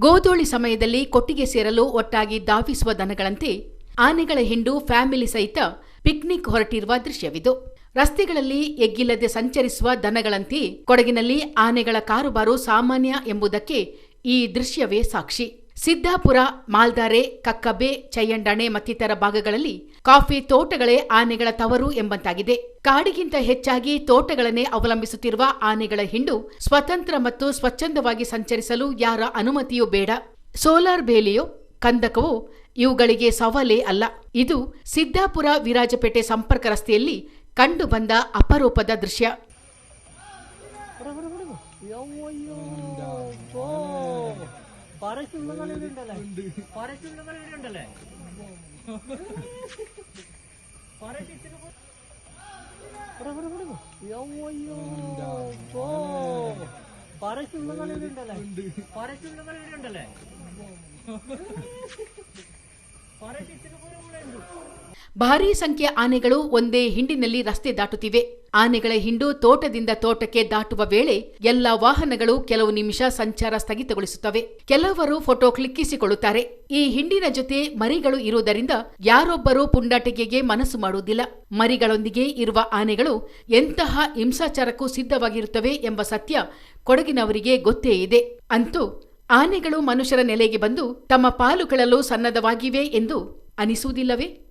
ಗೋಧೂಳಿ ಸಮಯದಲ್ಲಿ ಕೊಟ್ಟಿಗೆ ಸೇರಲು ಒಟ್ಟಾಗಿ ಧಾವಿಸುವ ದನಗಳಂತೆ ಆನೆಗಳ ಹಿಂಡು, ಫ್ಯಾಮಿಲಿ ಸಹಿತ ಪಿಕ್ನಿಕ್ ಹೊರಟಿರುವ ದೃಶ್ಯವಿದು. ರಸ್ತೆಗಳಲ್ಲಿ ಎಗ್ಗಿಲ್ಲದೆ ಸಂಚರಿಸುವ ದನಗಳಂತೆ ಕೊಡಗಿನಲ್ಲಿ ಆನೆಗಳ ಕಾರುಬಾರು ಸಾಮಾನ್ಯ ಎಂಬುದಕ್ಕೆ ಈ ದೃಶ್ಯವೇ ಸಾಕ್ಷಿ. ಸಿದ್ದಾಪುರ ಮಾಲ್ದಾರೆ ಕಕ್ಕಬೆ ಚಯ್ಯಂಡಣೆ ಮತ್ತಿತರ ಭಾಗಗಳಲ್ಲಿ ಕಾಫಿ ತೋಟಗಳೇ ಆನೆಗಳ ತವರು ಎಂಬಂತಾಗಿದೆ. ಕಾಡಿಗಿಂತ ಹೆಚ್ಚಾಗಿ ತೋಟಗಳನ್ನೇ ಅವಲಂಬಿಸುತ್ತಿರುವ ಆನೆಗಳ ಹಿಂಡು ಸ್ವತಂತ್ರ ಮತ್ತು ಸ್ವಚ್ಛಂದವಾಗಿ ಸಂಚರಿಸಲು ಯಾರ ಅನುಮತಿಯೂ ಬೇಡ. ಸೋಲಾರ್ ಬೇಲಿಯೋ ಕಂದಕವೋ ಇವುಗಳಿಗೆ ಸವಾಲೇ ಅಲ್ಲ. ಇದು ಸಿದ್ದಾಪುರ ವಿರಾಜಪೇಟೆ ಸಂಪರ್ಕ ರಸ್ತೆಯಲ್ಲಿ ಕಂಡುಬಂದ ಅಪರೂಪದ ದೃಶ್ಯ. പല ചുള്ളകളിലുണ്ടല്ലേ പല ചുള്ളകളിലുണ്ടല്ലേ പല ചിത്തിരി പല ചുള്ളകളിലുണ്ടല്ലേ പല ചുള്ളകളിലുണ്ടല്ലേ ಭಾರೀ ಸಂಖ್ಯೆಯ ಆನೆಗಳು ಒಂದೇ ಹಿಂಡಿನಲ್ಲಿ ರಸ್ತೆ ದಾಟುತ್ತಿವೆ. ಆನೆಗಳ ಹಿಂಡು ತೋಟದಿಂದ ತೋಟಕ್ಕೆ ದಾಟುವ ವೇಳೆ ಎಲ್ಲ ವಾಹನಗಳು ಕೆಲವು ನಿಮಿಷ ಸಂಚಾರ ಸ್ಥಗಿತಗೊಳಿಸುತ್ತವೆ. ಕೆಲವರು ಫೋಟೋ ಕ್ಲಿಕ್ಕಿಸಿಕೊಳ್ಳುತ್ತಾರೆ. ಈ ಹಿಂಡಿನ ಜೊತೆ ಮರಿಗಳು ಇರುವುದರಿಂದ ಯಾರೊಬ್ಬರೂ ಪುಂಡಾಟಿಕೆಗೆ ಮನಸ್ಸು ಮಾಡುವುದಿಲ್ಲ. ಮರಿಗಳೊಂದಿಗೆ ಇರುವ ಆನೆಗಳು ಎಂತಹ ಹಿಂಸಾಚಾರಕ್ಕೂ ಸಿದ್ಧವಾಗಿರುತ್ತವೆ ಎಂಬ ಸತ್ಯ ಕೊಡಗಿನವರಿಗೆ ಗೊತ್ತೇ ಇದೆ. ಅಂತೂ ಆನೆಗಳು ಮನುಷ್ಯರ ನೆಲೆಗೆ ಬಂದು ತಮ್ಮ ಪಾಲು ಸನ್ನದ್ಧವಾಗಿವೆ ಎಂದು ಅನಿಸುವುದಿಲ್ಲವೇ?